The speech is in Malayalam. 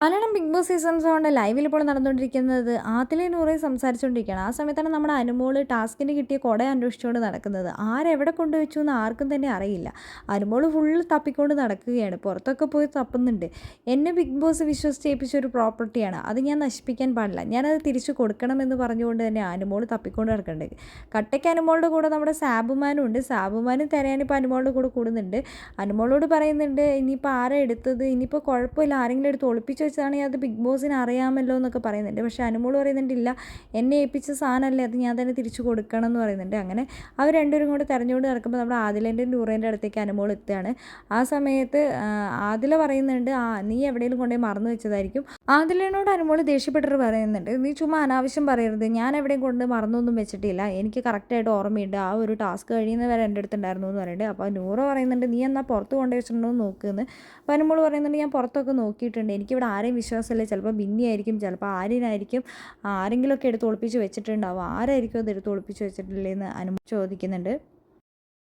മലയാളം ബിഗ് ബോസ് സീസൺ സെവന്റെ ലൈവിൽ ഇപ്പോൾ നടന്നുകൊണ്ടിരിക്കുന്നത്. ആദിലെ നൂറെ സംസാരിച്ചുകൊണ്ടിരിക്കുകയാണ്. ആ സമയത്താണ് നമ്മുടെ അനുമോൾ ടാസ്കിന് കിട്ടിയ കുട അന്വേഷിച്ചുകൊണ്ട് നടക്കുന്നത്. ആരെവിടെ കൊണ്ടുവച്ചു എന്ന് ആർക്കും തന്നെ അറിയില്ല. അനുമോൾ ഫുള്ള് തപ്പിക്കൊണ്ട് നടക്കുകയാണ്. പുറത്തൊക്കെ പോയി തപ്പുന്നുണ്ട്. എന്നെ ബിഗ് ബോസ് വിശ്വസിച്ച് ഏൽപ്പിച്ച ഒരു പ്രോപ്പർട്ടിയാണ് അത് ഞാൻ നശിപ്പിക്കാൻ പാടില്ല. ഞാനത് തിരിച്ചു കൊടുക്കണമെന്ന് പറഞ്ഞുകൊണ്ട് തന്നെ അനുമോൾ തപ്പിക്കൊണ്ട് നടക്കുന്നുണ്ട്. കട്ടയ്ക്ക് അനുമോളുടെ കൂടെ നമ്മുടെ സാബുമാനും ഉണ്ട്. സാബുമാനും തരാനിപ്പോൾ അനുമോളുടെ കൂടെ കൂടുന്നുണ്ട്. അനുമോളോട് പറയുന്നുണ്ട് ഇനിയിപ്പോൾ ആരാ എടുത്തത്? ഇനിയിപ്പോൾ കുഴപ്പമില്ല. ആരെങ്കിലും എടുത്ത് ഒളിപ്പിച്ച് വെച്ചതാണെങ്കിൽ അത് ബിഗ് ബോസിന് അറിയാമല്ലോ എന്നൊക്കെ പറയുന്നുണ്ട്. പക്ഷേ അനുമോൾ പറയുന്നുണ്ടില്ല എന്നെ ഏൽപ്പിച്ച സാധനമല്ലേ അത് ഞാൻ തന്നെ തിരിച്ചു കൊടുക്കണം എന്ന് പറയുന്നുണ്ട്. അങ്ങനെ അവർ രണ്ടുപേരും കൂടെ തെരഞ്ഞുകൊണ്ട് നടക്കുമ്പോൾ നമ്മൾ ആദിലേന്റെ നൂറേന്റെ അടുത്തേക്ക് അനുമോൾ എത്തുകയാണ്. ആ സമയത്ത് ആദില പറയുന്നുണ്ട് ആ നീ എവിടെയെങ്കിലും കൊണ്ടുപോയി മറന്നു വെച്ചതായിരിക്കും. ആദിലിനോട് അനുമോൾ ദേഷ്യപ്പെട്ടിട്ട് പറയുന്നുണ്ട് നീ ചുമ്മാ അനാവശ്യം പറയരുത് ഞാൻ എവിടെയും കൊണ്ട് മറന്നൊന്നും വെച്ചിട്ടില്ല. എനിക്ക് കറക്റ്റായിട്ട് ഓർമ്മയുണ്ട് ആ ഒരു ടാസ്ക് കഴിയുന്നവരെ എന്റെ അടുത്തുണ്ടായിരുന്നു എന്ന് പറയുന്നുണ്ട്. അപ്പോൾ നൂറ് പറയുന്നുണ്ട് നീ എന്നാൽ പുറത്ത് കൊണ്ടുപോയി വെച്ചിട്ടുണ്ടോ എന്ന് നോക്കുമെന്ന് അപ്പോൾ അനുമോൾ പറയുന്നുണ്ട് ഞാൻ പുറത്തൊക്കെ നോക്കിയിട്ടുണ്ട് എനിക്കിവിടെ ആരെയും വിശ്വാസമില്ല. ചിലപ്പോൾ ബിന്നി ആയിരിക്കും ചിലപ്പോൾ ആര്യനായിരിക്കും. ആരെങ്കിലുമൊക്കെ എടുത്ത് ഒളിപ്പിച്ച് വെച്ചിട്ടുണ്ടാവും. ആരായിരിക്കും അത് എടുത്ത് ഒളിപ്പിച്ച് വെച്ചിട്ടില്ലേന്ന് അനു ചോദിക്കുന്നുണ്ട്.